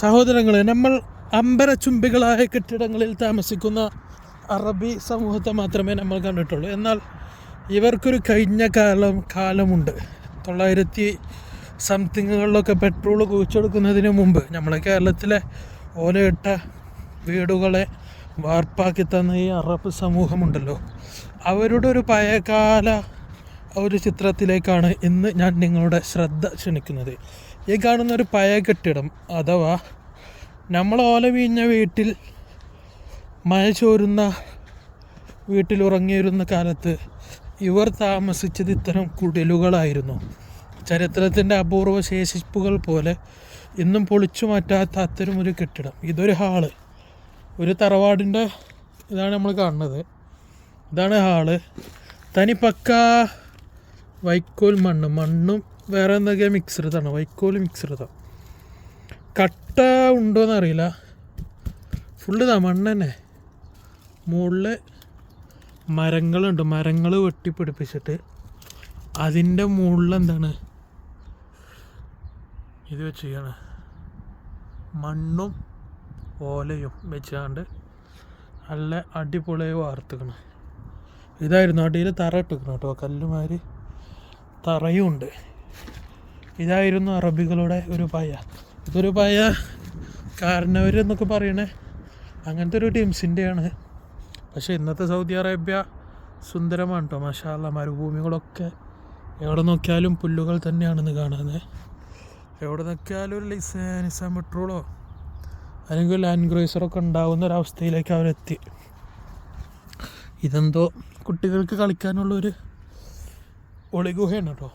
സഹോദരങ്ങളെ നമ്മൾ അമ്പരചുംബികളായ കെട്ടിടങ്ങളിൽ താമസിക്കുന്ന അറബി സമൂഹത്തെ മാത്രമേ നമ്മൾ കണ്ടിട്ടുള്ളൂ. എന്നാൽ ഇവർക്കൊരു കഴിഞ്ഞ കാലം കാലമുണ്ട്. തൊള്ളായിരത്തി സംതിങ്ങുകളിലൊക്കെ പെട്രോൾ കുഴിച്ചെടുക്കുന്നതിന് മുമ്പ് നമ്മളെ കേരളത്തിലെ ഓലയിട്ട വീടുകളെ വാർപ്പാക്കി തന്ന ഈ അറബ് സമൂഹമുണ്ടല്ലോ. അവരുടെ ഒരു പഴയകാല ഒരു ചിത്രത്തിലേക്കാണ് ഇന്ന് ഞാൻ നിങ്ങളുടെ ശ്രദ്ധ ക്ഷണിക്കുന്നത്. ഈ കാണുന്ന ഒരു പഴയ കെട്ടിടം അഥവാ നമ്മൾ ഓല വീഞ്ഞ വീട്ടിൽ മഴ ചോരുന്ന വീട്ടിൽ ഉറങ്ങിയിരുന്ന കാലത്ത് ഇവർ താമസിച്ചത് ഇത്തരം കുടിലുകളായിരുന്നു. ചരിത്രത്തിന്റെ അപൂർവ ശേഷിപ്പുകൾ പോലെ ഇന്നും പൊളിച്ചു മാറ്റാത്ത അത്തരം ഒരു കെട്ടിടം. ഇതൊരു ഹാൾ ഒരു തറവാടിന്റെ ഇതാണ് നമ്മൾ കാണുന്നത്. ഇതാണ് ഹാൾ തനി പക്ക വൈക്കോൽ മണ്ണ് മണ്ണും വേറെ എന്തൊക്കെയാണ് മിക്സ്ഡാണ് വൈക്കോൽ മിക്സ്ഡാണ് കട്ട ഉണ്ടോയെന്ന് അറിയില്ല. ഫുള്ള് ഇതാ മണ്ണ് തന്നെ മുകളിൽ മരങ്ങളുണ്ട്. മരങ്ങൾ വെട്ടിപ്പിടിപ്പിച്ചിട്ട് അതിന്റെ മുകളിൽ എന്താണ്? ഇത് വെച്ചാണ് മണ്ണും ഓലയും വെച്ചാണ്ട് നല്ല അടിപൊളിയായി വാർത്തുക്കണം. ഇതായിരുന്നു അടിയിൽ തറ ഇട്ടിക്കണം കേട്ടോ. കല്ലുമാരി തറയുമുണ്ട് ഇതായിരുന്നു അറബികളുടെ ഒരു പയ. ഇതൊരു പായ കാരണവർ എന്നൊക്കെ പറയണേ. അങ്ങനത്തെ ഒരു ടീംസിന്റെയാണ് പക്ഷേ ഇന്നത്തെ സൗദി അറേബ്യ സുന്ദരമാണ് കേട്ടോ മഷാല മരുഭൂമികളൊക്കെ എവിടെ നോക്കിയാലും പുല്ലുകൾ തന്നെയാണെന്ന് കാണുന്നത് എവിടെ നോക്കിയാലും ഒരു ലിസ നിസാൻ പെട്രോളോ അല്ലെങ്കിൽ ലാൻഡ് ക്രൂസറൊക്കെ ഉണ്ടാകുന്ന ഒരവസ്ഥയിലേക്ക് അവരെത്തി. ഇതെന്തോ കുട്ടികൾക്ക് കളിക്കാനുള്ളൊരു ഒളിഗുഹയാണ് കേട്ടോ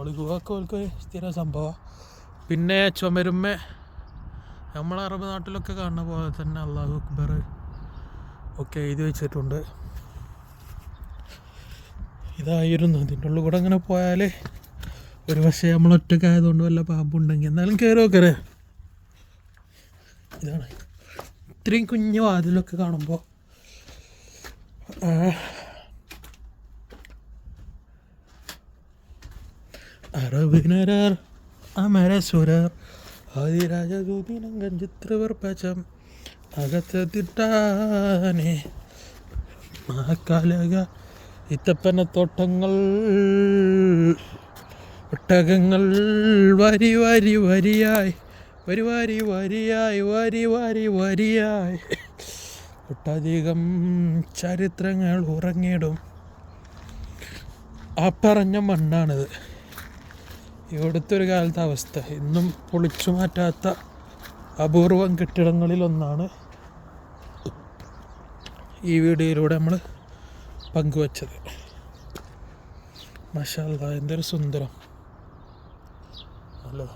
ഒളിഗുഹ ഒക്കെ അവർക്ക് സ്ഥിര സംഭവമാണ് പിന്നെ ചുമരുമ്മ. നമ്മൾ അറബ് നാട്ടിലൊക്കെ കാണുന്ന പോലെ തന്നെ അള്ളാഹു അക്ബർ ഒക്കെ എഴുതി വെച്ചിട്ടുണ്ട്. ഇതായിരുന്നു. ഇതിന്റെ ഉള്ളിൽ കൂടെ അങ്ങനെ പോയാൽ ഒരു പക്ഷേ നമ്മൾ ഒറ്റക്കായതുകൊണ്ട് വല്ല പാമ്പുണ്ടെങ്കിൽ എന്നാലും കയറി കയറേ ഇതാണ്. ഇത്രയും കുഞ്ഞു വാതിലൊക്കെ കാണുമ്പോൾ അറബിനരർ അമരസുരർ ആദിരാജദൂതിനങ്കൻ ചിത്രവർപ്പചം അകത്തിട്ടാനെ മഹാകാലക ഇത്തപ്പനത്തോട്ടങ്ങൾ ഒട്ടകങ്ങൾ വരി വരി വരിയായി വരി വരി വരിയായി വരി വരി വരിയായി. ഒട്ടധികം ചരിത്രങ്ങൾ ഉറങ്ങിയിടും ആ പറഞ്ഞ മണ്ണാണിത്. ഇവിടുത്തെ ഒരു കാലത്തെ അവസ്ഥ. ഇന്നും പൊളിച്ചു മാറ്റാത്ത അപൂർവം കെട്ടിടങ്ങളിലൊന്നാണ് ഈ വീഡിയോയിലൂടെ നമ്മൾ പങ്കുവച്ചത്. മഷാല്ല എന്തൊരു സുന്ദരം. ഹലോ